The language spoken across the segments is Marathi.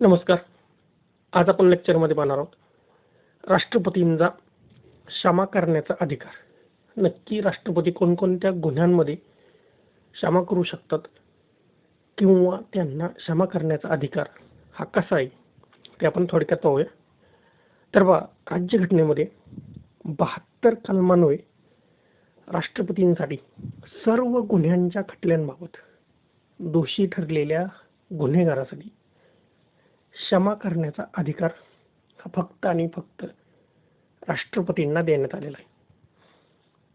नमस्कार. आज आपण लेक्चरमध्ये पाहणार आहोत. राष्ट्रपतींचा क्षमा करण्याचा अधिकार. नक्की राष्ट्रपती कोणकोणत्या गुन्ह्यांमध्ये क्षमा करू शकतात किंवा त्यांना क्षमा करण्याचा अधिकार हा कसा आहे ते आपण थोडक्यात पाहूया. तर बा राज्यघटनेमध्ये बहात्तर कलमान्वये राष्ट्रपतींसाठी सर्व गुन्ह्यांच्या खटल्यांबाबत दोषी ठरलेल्या गुन्हेगारासाठी क्षमा करण्याचा अधिकार हा फक्त आणि फक्त राष्ट्रपतींना देण्यात आलेला आहे.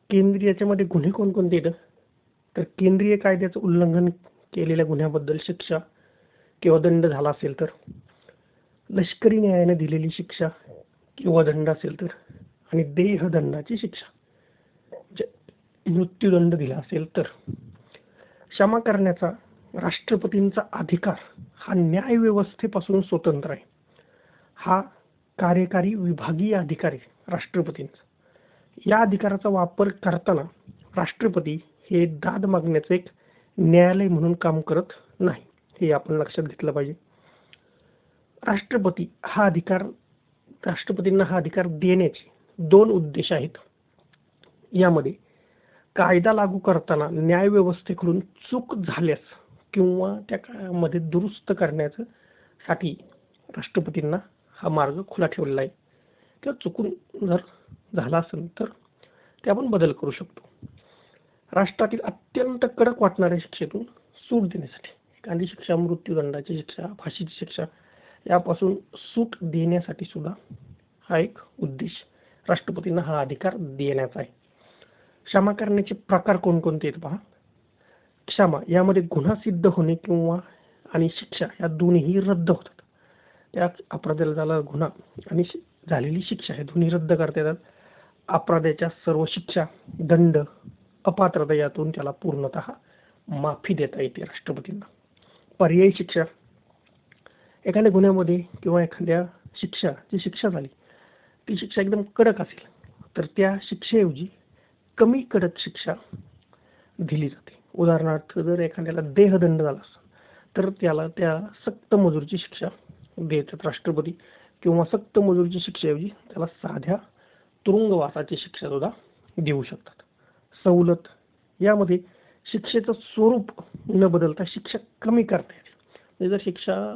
केंद्रीय याच्यामध्ये गुन्हे कोणकोणते येतं तर केंद्रीय कायद्याचं उल्लंघन केलेल्या गुन्ह्याबद्दल शिक्षा किंवा दंड झाला असेल तर लष्करी न्यायाने दिलेली शिक्षा किंवा दंड असेल तर आणि देहदंडाची शिक्षा. म्हणजे मृत्यूदंड दिला असेल तर क्षमा करण्याचा राष्ट्रपतींचा अधिकार हा न्यायव्यवस्थेपासून स्वतंत्र आहे. हा कार्यकारी विभागीय अधिकारी राष्ट्रपतींचा. या अधिकाराचा वापर करताना राष्ट्रपती हे दाद मागण्याचं एक न्यायालय म्हणून काम करत नाही हे आपण लक्षात घेतलं पाहिजे. राष्ट्रपती हा अधिकार राष्ट्रपतींना हा अधिकार देण्याचे दोन उद्देश आहेत. यामध्ये कायदा लागू करताना न्यायव्यवस्थेकडून चूक झाल्यास किंवा त्या काळामध्ये दुरुस्त करण्याचं साठी राष्ट्रपतींना हा मार्ग खुला ठेवलेला आहे. किंवा चुकून जर झाला असेल तर ते आपण बदल करू शकतो. राष्ट्रातील अत्यंत कडक वाटणाऱ्या शिक्षेतून सूट देण्यासाठी गांधी शिक्षा मृत्यूदंडाची शिक्षा फाशीची शिक्षा यापासून सूट देण्यासाठी सुद्धा हा एक उद्देश राष्ट्रपतींना हा अधिकार देण्याचा आहे. क्षमा करण्याचे प्रकार कोणकोणते आहेत पहा. क्षमा यामध्ये गुन्हा सिद्ध होणे किंवा आणि शिक्षा या दोन्ही रद्द होतात. त्यात अपराधाला झाला गुन्हा आणि झालेली शिक्षा हे दोन्ही रद्द करता येतात. अपराधाच्या सर्व शिक्षा दंड अपात्रता यातून त्याला पूर्णतः माफी देता येते राष्ट्रपतींना. पर्यायी शिक्षा. एखाद्या गुन्ह्यामध्ये किंवा एखाद्या शिक्षा जी शिक्षा झाली ती शिक्षा एकदम कडक असेल तर त्या शिक्षेऐवजी कमी कडक शिक्षा दिली जाते. उदाहरणार्थ जर एखाद्याला देहदंड झाला असेल तर त्याला त्या सक्त मजुरीची शिक्षा देतात राष्ट्रपती किंवा सक्त मजुरीची शिक्षेऐवजी त्याला साध्या तुरुंगवासाची शिक्षा सुद्धा देऊ शकतात. सवलत यामध्ये शिक्षेचं स्वरूप न बदलता शिक्षा कमी करता येते. म्हणजे जर शिक्षा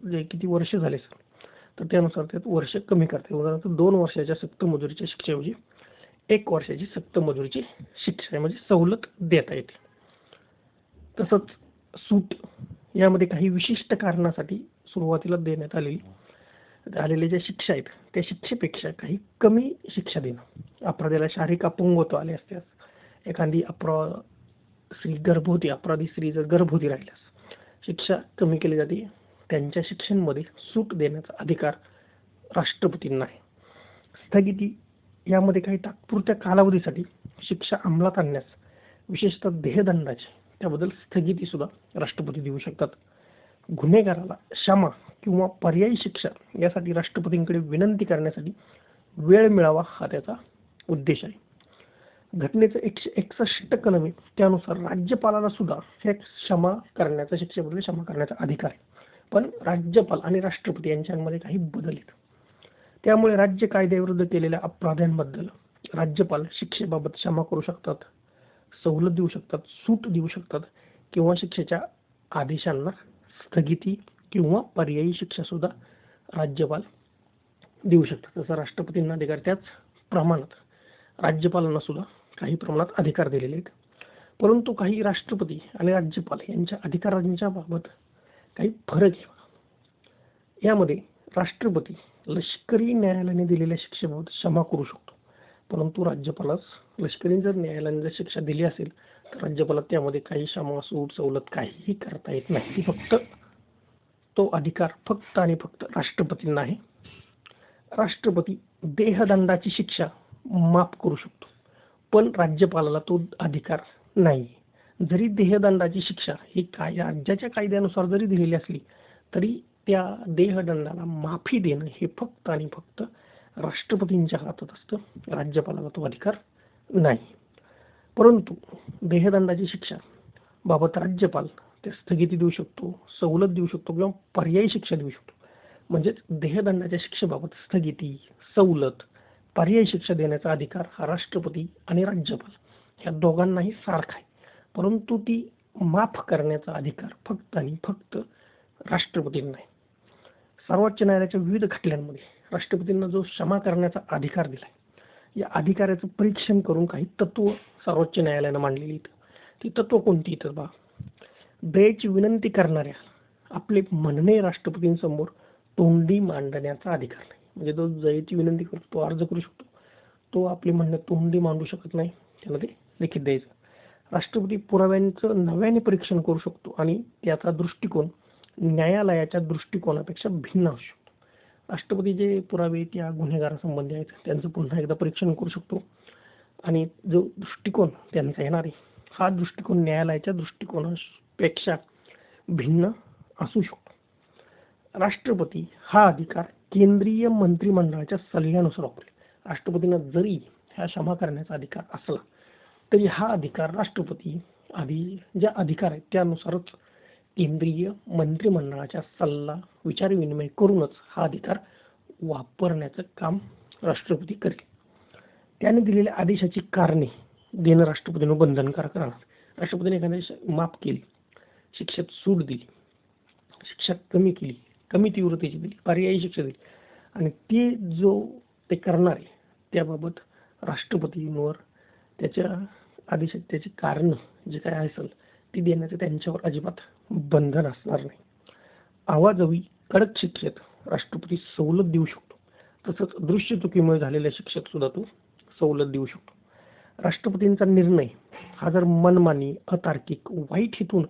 जे किती वर्ष झाले असेल तर त्यानुसार त्यात वर्ष कमी करते उदाहरणार्थ दोन वर्षाच्या सक्त मजुरीच्या शिक्षेऐवजी एक वर्षाची सक्त मजुरीची शिक्षा म्हणजे सवलत देता येते. तसंच सूट यामध्ये काही विशिष्ट कारणासाठी सुरुवातीला देण्यात आलेली आलेल्या ज्या शिक्षा आहेत त्या शिक्षेपेक्षा काही कमी शिक्षा देणं. अपराधीला शारीरिक अपंगत्व आले असल्यास एखादी अपरा स्त्री गर्भवती अपराधी स्त्री जर गर्भवती राहिल्यास शिक्षा कमी केली जाते. त्यांच्या शिक्षेमध्ये सूट देण्याचा अधिकार राष्ट्रपतींना आहे. स्थगिती यामध्ये काही तात्पुरत्या कालावधीसाठी शिक्षा अंमलात आणण्यास विशेषतः देहदंडाची त्याबद्दल स्थगिती सुद्धा राष्ट्रपती देऊ शकतात. गुन्हेगाराला क्षमा किंवा पर्यायी शिक्षा यासाठी राष्ट्रपतींकडे विनंती करण्यासाठी वेळ मिळावा हा त्याचा उद्देश आहे. घटनेचं एकशे एकसष्ट कलम आहे. त्यानुसार राज्यपालाला सुद्धा हे क्षमा करण्याचा शिक्षेबद्दल क्षमा करण्याचा अधिकार आहे. पण राज्यपाल आणि राष्ट्रपती यांच्यामध्ये काही बदल आहेत. त्यामुळे राज्य कायद्याविरुद्ध केलेल्या अपराध्यांबद्दल राज्यपाल शिक्षेबाबत क्षमा करू शकतात. सवलत देऊ शकतात सूट देऊ शकतात किंवा शिक्षेच्या आदेशांना स्थगिती किंवा पर्यायी शिक्षा सुद्धा राज्यपाल देऊ शकतात. तसं राष्ट्रपतींना अधिकार त्याच प्रमाणात राज्यपालांना सुद्धा काही प्रमाणात अधिकार दिलेले आहेत. परंतु काही राष्ट्रपती आणि राज्यपाल यांच्या अधिकारांच्या बाबत काही फरक आहे. यामध्ये राष्ट्रपती लष्करी न्यायालयाने दिलेल्या शिक्षेबाबत क्षमा करू शकतो. परंतु राज्यपालास लष्करी जर न्यायालयाने जर शिक्षा दिली असेल तर राज्यपाला त्यामध्ये काही क्षमा सूट सवलत काहीही करता येत नाही. ती फक्त तो अधिकार फक्त आणि फक्त राष्ट्रपतींना आहे. राष्ट्रपती देहदंडाची शिक्षा माफ करू शकतो पण राज्यपालाला तो अधिकार नाही. जरी देहदंडाची शिक्षा ही काय राज्याच्या कायद्यानुसार जरी दिलेली असली तरी त्या देहदंडाला माफी देणं हे फक्त आणि फक्त राष्ट्रपतींच्या हातात असतं. राज्यपालाला तो अधिकार नाही. परंतु देहदंडाची शिक्षा बाबत राज्यपाल ते स्थगिती देऊ शकतो सवलत देऊ शकतो किंवा पर्यायी शिक्षा देऊ शकतो. म्हणजेच देहदंडाच्या शिक्षेबाबत स्थगिती सवलत पर्यायी शिक्षा देण्याचा अधिकार हा राष्ट्रपती आणि राज्यपाल ह्या दोघांनाही सारखा आहे. परंतु ती माफ करण्याचा अधिकार फक्त आणि फक्त राष्ट्रपतींना आहे. सर्वोच्च न्यायालयाच्या विविध खटल्यांमध्ये राष्ट्रपतींना जो क्षमा करण्याचा अधिकार दिलाय या अधिकाराचं परीक्षण करून काही तत्व सर्वोच्च न्यायालयानं मांडलेली इथं. ती तत्व कोणती तर बा? दयेची विनंती करणाऱ्या आपले म्हणणे राष्ट्रपतींसमोर तोंडी मांडण्याचा अधिकार नाही. म्हणजे जो दयेची विनंती करतो तो अर्ज करू शकतो. तो आपले म्हणणं तोंडी मांडू शकत नाही. त्याला ते लिखित द्यायचं. राष्ट्रपती पुराव्यांचं नव्याने परीक्षण करू शकतो आणि त्याचा दृष्टिकोन न्यायालयाच्या दृष्टिकोनापेक्षा भिन्न असू शकतो. राष्ट्रपती जे पुरावे त्या गुन्हेगारासंबंधी आहेत त्यांचं पुन्हा एकदा परीक्षण करू शकतो. आणि जो दृष्टिकोन त्यांचा येणार आहे हा दृष्टिकोन न्यायालयाच्या दृष्टिकोनापेक्षा भिन्न असू शकतो. राष्ट्रपती हा अधिकार केंद्रीय मंत्रिमंडळाच्या सल्ल्यानुसार वापरेल. राष्ट्रपतींना जरी ह्या क्षमा करण्याचा अधिकार असला तरी हा अधिकार राष्ट्रपती आधी ज्या अधिकार आहेत त्यानुसारच केंद्रीय मंत्रिमंडळाचा सल्ला विचारविनिमय करूनच हा अधिकार वापरण्याचं काम राष्ट्रपती करेल त्याने दिलेल्या आदेशाची कारणे देणं राष्ट्रपतीनं बंधनकारक राहणार. राष्ट्रपतीने एखाद्या माफ केली शिक्षेत सूट दिली शिक्षा कमी केली कमी तीव्रतेची दिली पर्यायी शिक्षा दिली आणि ते जो ते करणारे त्याबाबत राष्ट्रपतींवर त्याच्या आदेशात त्याची कारणं जे काय असेल ती देण्याचं त्यांच्यावर अजिबात बंधन असणार नाही. आवाजवी कडक शिक्षेत राष्ट्रपती सवलत देऊ शकतो. तसंच दृश्य चुकीमुळे झालेल्या शिक्षक सुद्धा तो सवलत देऊ शकतो. राष्ट्रपतींचा निर्णय हा जर मनमानी अतार्किक वाईट हेतून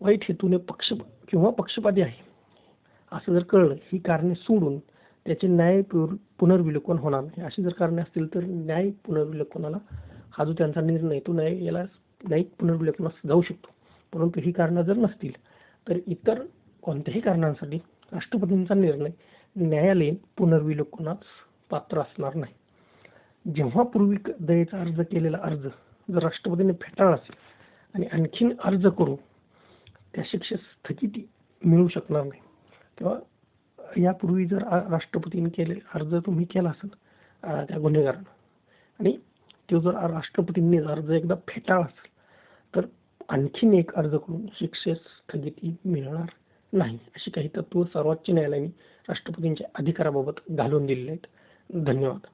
वाईट हेतूने पक्ष किंवा पक्षपाती आहे असं जर कळलं ही कारणे सोडून त्याचे न्याय पुनर्विलोकन होणार नाही. अशी जर कारणे असतील तर न्याय पुनर्विलोकनाला हा जो त्यांचा निर्णय तो न्याय याला दैहिक पुनर्विलोकनास जाऊ शकतो. परंतु ही कारणं जर नसतील तर इतर कोणत्याही कारणांसाठी राष्ट्रपतींचा निर्णय न्यायालयीन पुनर्विलोकनास पात्र असणार नाही. जेव्हा पूर्वी दयेचा अर्ज केलेला अर्ज जर राष्ट्रपतीने फेटाळला असेल आणि आणखीन अर्ज करू त्या शिक्षेस स्थगिती मिळू शकणार नाही किंवा यापूर्वी जर राष्ट्रपतीने केले अर्ज तुम्ही केला असेल त्या गुन्हेगारानं आणि तो जर राष्ट्रपतींनी अर्ज एकदा फेटाळला असेल तर आणखीन एक अर्ज करून शिक्षेस स्थगिती मिळणार नाही. अशी काही तत्व सर्वोच्च न्यायालयाने राष्ट्रपतींच्या अधिकाराबाबत घालून दिलेली आहेत. धन्यवाद.